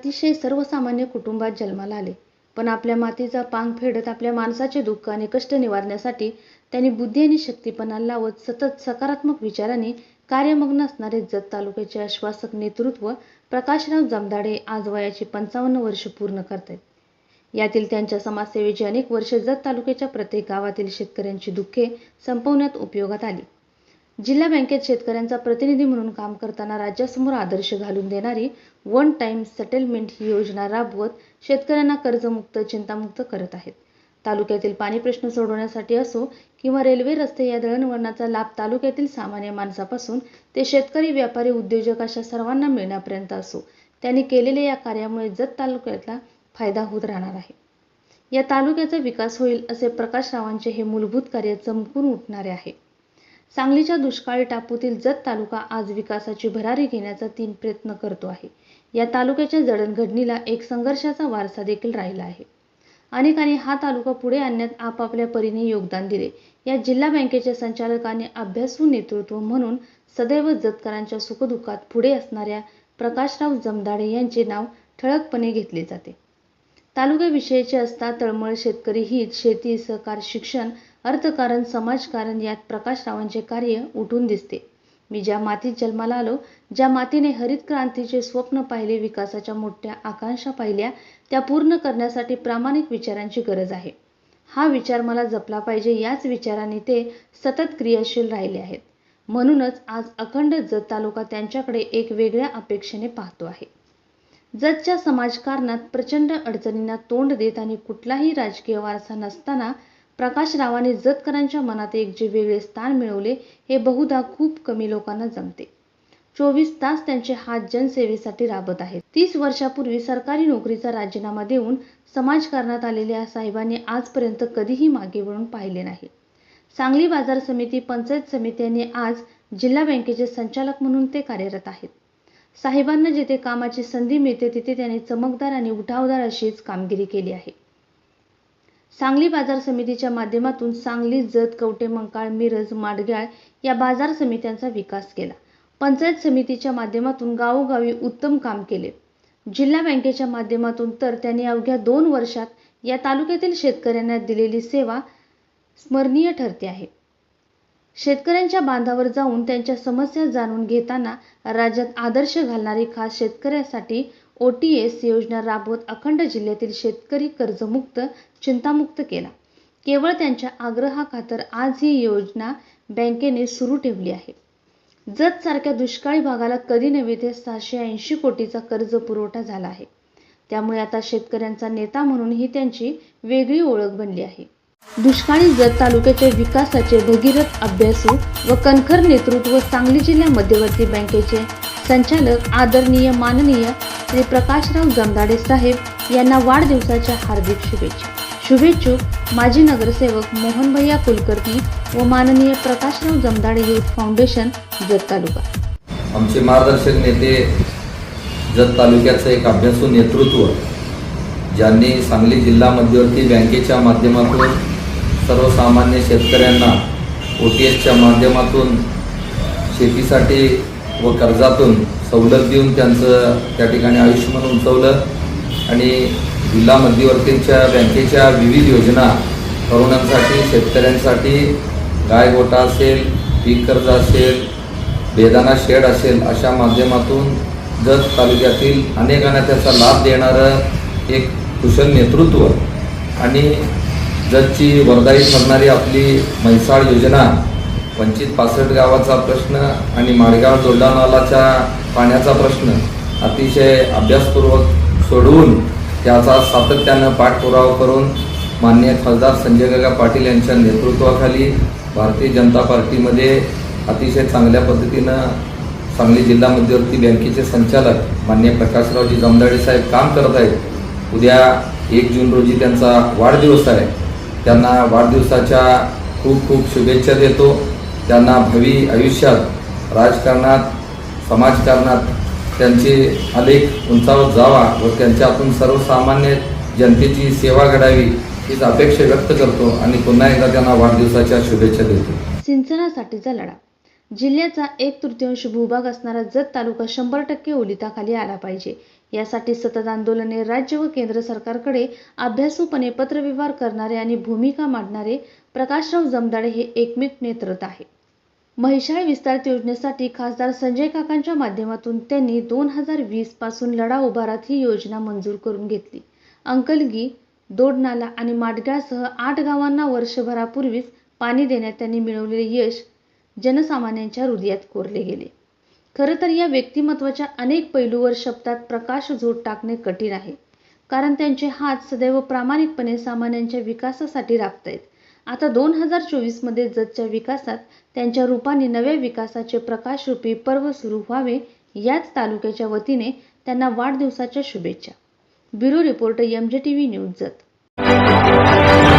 अतिशय सर्वसामान्य कुटुंबात जन्माला आले. पण आपल्या मातीचा पांग फेडत आपल्या माणसाचे दुःख आणि कष्ट निवारण्यासाठी त्यांनी बुद्धी आणि शक्तीपणा लावत सतत सकारात्मक विचाराने कार्यमग्न असणारे जत तालुक्याचे आश्वासक नेतृत्व प्रकाशराव जमदाडे आज वयाची पंचावन्न वर्ष पूर्ण करतायत. यातील त्यांच्या समाजसेवेची अनेक वर्षे जत तालुक्याच्या प्रत्येक गावातील शेतकऱ्यांची दुःखे संपवण्यात उपयोगात आली. जिल्हा बँकेत शेतकऱ्यांचा प्रतिनिधी म्हणून काम करताना राज्यासमोर आदर्श घालून देणारी वन टाईम सेटलमेंट ही योजना राबवत शेतकऱ्यांना कर्जमुक्त चिंतामुक्त करत आहेत. तालुक्यातील पाणी प्रश्न सोडवण्यासाठी असो किंवा रेल्वे रस्ते या दळणवळणाचा लाभ तालुक्यातील सामान्य माणसापासून ते शेतकरी व्यापारी उद्योजक अशा सर्वांना मिळण्यापर्यंत असो त्यांनी केलेल्या या कार्यामुळे जत तालुक्यातला फायदा होत राहणार आहे. या तालुक्याचा विकास होईल असे प्रकाश रावांचे हे मूलभूत कार्य चमकून उठणारे आहे. सांगलीच्या दुष्काळी टापूतील जत तालुका आज विकासाची भरारी घेण्याचा तीन प्रयत्न करतो आहे. या तालुक्याच्या जडणघडणीला एक संघर्षाचा वारसा देखील राहिला आहे. अनेकांनी हा तालुका पुढे आणण्यात आपापल्या परीने योगदान दिले. या जिल्हा बँकेच्या संचालकांनी अभ्यासू नेतृत्व म्हणून सदैव जतकरांच्या सुखदुःखात पुढे असणाऱ्या प्रकाशराव जमदाडे यांचे नाव ठळकपणे घेतले जाते. तालुक्याविषयीचे असता तळमळ शेतकरी हित शेती सहकार शिक्षण अर्थकारण समाजकारण यात प्रकाशरावांचे कार्य उठून दिसते. मी ज्या मातीत जन्माला आलो ज्या मातीने हरित क्रांतीचे स्वप्न पाहिले विकासाच्या मोठ्या आकांक्षा पाहिल्या त्या पूर्ण करण्यासाठी प्रामाणिक विचारांची गरज आहे. हा विचार मला जपला पाहिजे याच विचाराने ते सतत क्रियाशील राहिले आहेत. म्हणूनच आज अखंड जत तालुका त्यांच्याकडे एक वेगळ्या अपेक्षेने पाहतो आहे. जतच्या समाजकारणात प्रचंड अडचणींना तोंड देत आणि कुठलाही राजकीय वारसा नसताना प्रकाशरावांनी जतकरांच्या मनात एक जे वेगळे स्थान मिळवले हे बहुधा खूप कमी लोकांना जमते. चोवीस तास त्यांचे हात जनसेवेसाठी राबत आहेत. तीस वर्षापूर्वी सरकारी नोकरीचा राजीनामा देऊन समाजकारणात आलेल्या साहेबांनी आजपर्यंत कधीही मागे वळून पाहिले नाही. सांगली बाजार समिती पंचायत समिती यांनी आज जिल्हा बँकेचे संचालक म्हणून ते कार्यरत आहेत. साहेबांना जिथे कामाची संधी मिळते तिथे त्यांनी चमकदार आणि उठावदार अशीच कामगिरी केली आहे. सांगली बाजार समितीच्या माध्यमातून सांगली जत कवटे मंकाळ मिरज माडग्याळ या बाजार समित्यांचा विकास केला. पंचायत समितीच्या माध्यमातून गावोगावी उत्तम काम केले. जिल्हा बँकेच्या माध्यमातून तर त्यांनी अवघ्या दोन वर्षात या तालुक्यातील शेतकऱ्यांना दिलेली सेवा स्मरणीय ठरते आहे. शेतकऱ्यांच्या बांधावर जाऊन त्यांच्या समस्या जाणून घेताना राज्यात आदर्श घालणारी खास शेतकऱ्यासाठी ओ टी एस योजना राबवत अखंड जिल्ह्यातील शेतकरी कर्जमुक्त चिंतामुक्त केला. केवळ त्यांच्या आग्रहाखातर आज ही योजना बँकेने सुरू ठेवली आहे. जत सारख्या दुष्काळी भागाला कधी नव्हे ते सहाशे ऐंशी कोटीचा कर्ज पुरवठा झाला आहे. त्यामुळे आता शेतकऱ्यांचा नेता म्हणून ही त्यांची वेगळी ओळख बनली आहे. दुष्काळी जत तालुक्याच्या विकासाचे भगीरथ अभ्यासू व कणखर नेतृत्व सांगली जिल्हा मध्यवर्ती बँकेचे संचालक आदरणीय माननीय श्री प्रकाशराव जमदाडे साहेब यांना वाढदिवसाच्या हार्दिक शुभेच्छा. शुभेच्छुक माजी नगरसेवक मोहनभैया कुलकर्णी व माननीय प्रकाशराव जमदाडे युथ फाउंडेशन जत तालुका. आमचे मार्गदर्शक नेते जत तालुक्याचं एक अभ्यासू नेतृत्व ज्यांनी सांगली जिल्हा मध्यवर्ती बँकेच्या माध्यमातून सर्वसामान्य शेतकऱ्यांना ओ टी एसच्या माध्यमातून शेतीसाठी व कर्जातून सवलत देऊन त्यांचं त्या ठिकाणी आयुष्यमान उंचवलं. आणि जिल्हा मध्यवर्तींच्या बँकेच्या विविध योजना तरुणांसाठी शेतकऱ्यांसाठी गाय गोटा असेल पीक कर्ज असेल बेदाना शेड असेल अशा माध्यमातून जत तालुक्यातील अनेकांना त्याचा लाभ देणारं एक कुशल नेतृत्व आणि जतची वरदाई ठरणारी आपली म्हैसाळ योजना पंचित पासष्ट गावाचा प्रश्न आणि माडगाव जोडलानालाच्या पाण्याचा प्रश्न अतिशय अभ्यासपूर्वक सोडवून त्याचा सातत्यानं पाठपुरावा करून माननीय खासदार संजय गगा पाटील यांच्या नेतृत्वाखाली भारतीय जनता पार्टीमध्ये अतिशय चांगल्या पद्धतीनं सांगली जिल्हा मध्यवर्ती बँकेचे संचालक माननीय प्रकाशरावजी जमदाडे साहेब काम करत आहेत. उद्या एक जून रोजी त्यांचा वाढदिवस आहे. त्यांना वाढदिवसाच्या खूप खूप शुभेच्छा देतो. त्यांना भावी आयुष्यात राजकारणात समाजकारणात त्यांचे आलेख उंचावत जावा व त्यांच्यातून सर्वसामान्य जनतेची सेवा घडावी हीच अपेक्षा व्यक्त करतो आणि पुन्हा एकदा त्यांना वाढदिवसाच्या शुभेच्छा देतो. सिंचनासाठीचा लढा. जिल्ह्याचा एक तृतीयांश भूभाग असणारा जत तालुका शंभर टक्के ओलिताखाली आला पाहिजे. यासाठी सतत आंदोलने राज्य व केंद्र सरकारकडे अभ्यासूपणे पत्रव्यवहार करणारे आणि भूमिका मांडणारे प्रकाशराव जमदाडे हे एकमेव नेतृत्व आहे. महिषाळ विस्तारित योजनेसाठी खासदार संजय काकांच्या माध्यमातून त्यांनी दोन हजार वीसपासून लढा उभारात ही योजना मंजूर करून घेतली. अंकलगी दोडनाला आणि माडगाळसह आठ गावांना वर्षभरापूर्वीच पाणी देण्यात त्यांनी मिळवलेले यश जनसामान्यांच्या हृदयात कोरले गेले. खरं तर या व्यक्तिमत्वाच्या अनेक पैलूवर शब्दात प्रकाश झोत टाकणे कठीण आहे कारण त्यांचे हात सदैव प्रामाणिकपणे सामान्यांच्या विकासासाठी राबतायत. आता दोन हजार चोवीसमध्ये जतच्या विकासात त्यांच्या रूपाने नव्या विकासाचे प्रकाशरूपी पर्व सुरू व्हावे याच तालुक्याच्या वतीने त्यांना वाढदिवसाच्या शुभेच्छा. Bureau reporter M J T V news Jat.